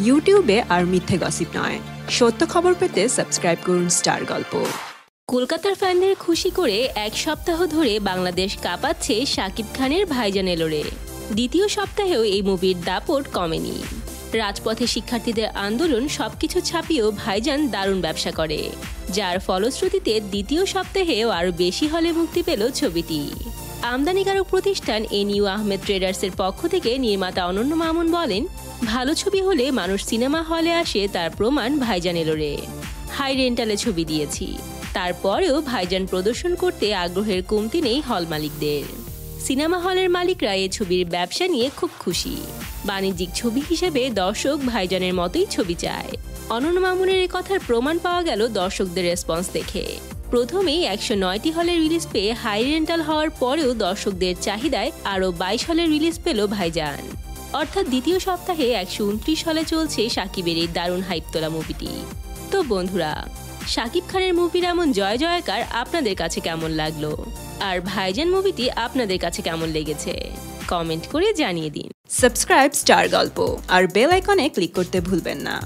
ইউটিউবে আর মিথ্যে গসিপ নয়। সত্য খবর পেতে সাবস্ক্রাইব করুন স্টার গল্প কলকাতার ফ্যানদের খুশি করে এক সপ্তাহ ধরে বাংলাদেশ কাঁপাচ্ছে শাকিব খানের ভাইজান এলোরে। দ্বিতীয় সপ্তাহেও এই মুভির দাপট কমেনি। রাজপথে শিক্ষার্থীদের আন্দোলন সবকিছু ছাপিয়েও ভাইজান দারুণ ব্যবসা করে। যার ফলশ্রুতিতে দ্বিতীয় সপ্তাহেও আরও বেশি হলে মুক্তি পেল ছবিটি। আমদানিকারক প্রতিষ্ঠান এনইউ আহমেদ ট্রেডার্সের পক্ষ থেকে নির্মাতা অনন্য মামুন বলেন ভালো ছবি হলে মানুষ সিনেমা হলে আসে তার প্রমাণ ভাইজান এলো রে হাই রেন্টালে ছবি দিয়েছি। তারপরেও ভাইজান প্রদর্শন করতে আগ্রহের কমতি নেই হল মালিকদের। সিনেমা হলের মালিকরা এ ছবির ব্যবসা নিয়ে খুব খুশি। বাণিজ্যিক ছবি হিসেবে দর্শক ভাইজানের মতোই ছবি চায়। অনন্য মামুনের এ কথার প্রমাণ পাওয়া গেল দর্শকদের রেসপন্স দেখে। প্রথমেই একশো নয়টি হলে রিলিজ পেয়ে হাই রেন্টাল হওয়ার পরেও দর্শকদের চাহিদায় আরও বাইশ হলে রিলিজ পেল ভাইজান। অর্থাৎ দ্বিতীয় সপ্তাহে একশো উনত্রিশ হলে চলছে সাকিবের এই দারুণ হাইপ তোলা মুভিটি তো বন্ধুরা, সাকিব খানের মুভির এমন জয় জয়কার আপনাদের কাছে কেমন লাগল? আর ভাইজান মুভিটি আপনাদের কাছে কেমন লেগেছে? কমেন্ট করে জানিয়ে দিন। সাবস্ক্রাইব স্টার গল্প আর বেল আইকনে ক্লিক করতে ভুলবেন না।